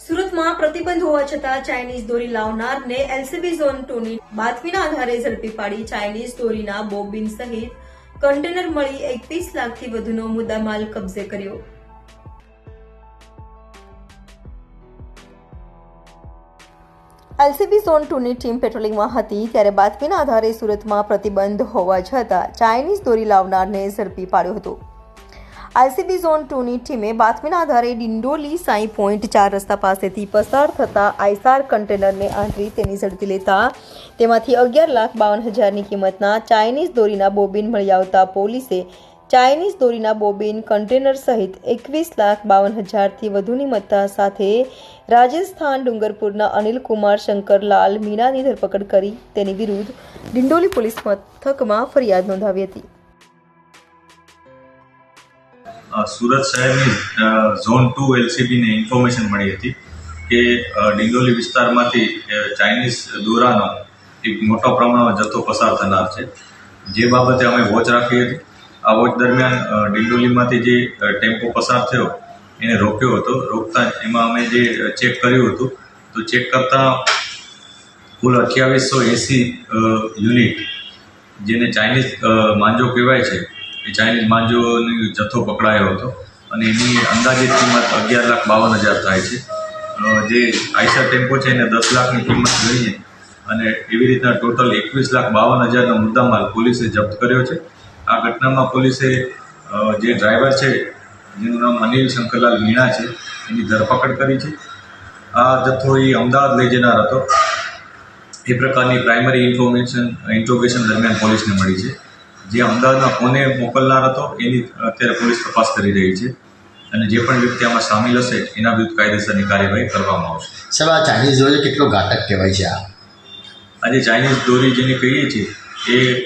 સુરતમાં પ્રતિબંધ હોવા છતાં ચાઇનીઝ દોરી લાવનારને એલસીબી ઝોન ટુની બાતમીના આધારે ઝડપી પાડી ચાઇનીઝ દોરીના બોબિન સહિત કન્ટેનર મળી એકવીસ લાખથી વધુનો મુદ્દામાલ કબજે કર્યો. એલસીબી ઝોન ટુની ટીમ પેટ્રોલિંગમાં હતી ત્યારે બાતમીના આધારે સુરતમાં પ્રતિબંધ હોવા છતાં ચાઇનીઝ દોરી લાવનારને ઝડપી પાડ્યો હતો. આઈસીબી ઝોન ટુની ટીમે બાતમીના આધારે ડિંડોલી સાઈ પોઈન્ટ ચાર રસ્તા પાસેથી પસાર થતા આઈસાર કન્ટેનરને આંતરી તેની ઝડપી લેતા તેમાંથી અગિયાર લાખ બાવન હજારની કિંમતના ચાઇનીઝ દોરીના બોબિન મળી આવતા પોલીસે ચાઇનીઝ દોરીના બોબિન કન્ટેનર સહિત એકવીસ લાખ બાવન હજારથી વધુની મત્તા સાથે રાજસ્થાન ડુંગરપુરના અનિલકુમાર શંકરલાલ મીનાની ધરપકડ કરી તેની વિરુદ્ધ ડિંડોલી પોલીસ મથકમાં ફરિયાદ નોંધાવી હતી. સુરત શહેરની ઝોન ટુ એલસીબીને ઇન્ફોર્મેશન મળી હતી કે ડિંડોલી વિસ્તારમાંથી ચાઇનીઝ દોરાનો એક મોટો પ્રમાણમાં જથ્થો પસાર થનાર છે. જે બાબતે અમે વોચ રાખી હતી. આ વોચ દરમિયાન ડિંડોલીમાંથી જે ટેમ્પો પસાર થયો, એને રોક્યો હતો. રોકતા એમાં અમે જે ચેક કર્યું હતું, તો ચેક કરતાં કુલ અઠ્યાવીસો એંસી યુનિટ, જેને ચાઇનીઝ માંજો કહેવાય છે, એ ચાઇનીઝ માંજોનો જથ્થો પકડાયો હતો અને એની અંદાજિત કિંમત અગિયાર લાખ બાવન હજાર થાય છે. જે આઈસર ટેમ્પો છે એને દસ લાખની કિંમત લઈને અને એવી રીતના ટોટલ એકવીસ લાખ બાવન હજારનો મુદ્દામાલ પોલીસે જપ્ત કર્યો છે. આ ઘટનામાં પોલીસે જે ડ્રાઈવર છે જેનું નામ અનિલ શંકરલાલ મીણા છે એની ધરપકડ કરી છે. આ જથ્થો એ અમદાવાદ લઈ જનાર હતો. એ પ્રકારની પ્રાઇમરી ઇન્ફોર્મેશન ઇન્ટ્રોગેશન દરમિયાન પોલીસને મળી છે. જે અમદાવાદમાં કોને મોકલનાર હતો એની અત્યારે પોલીસ તપાસ કરી રહી છે અને જે પણ વ્યક્તિ આમાં સામેલ હશે એના વિરુદ્ધ કાયદેસરની કાર્યવાહી કરવામાં આવશે. સાહેબ આ ચાઇનીઝ દોરી કેટલો ઘાતક કહેવાય છે આ? આજે ચાઇનીઝ દોરી જેને કહીએ છીએ એ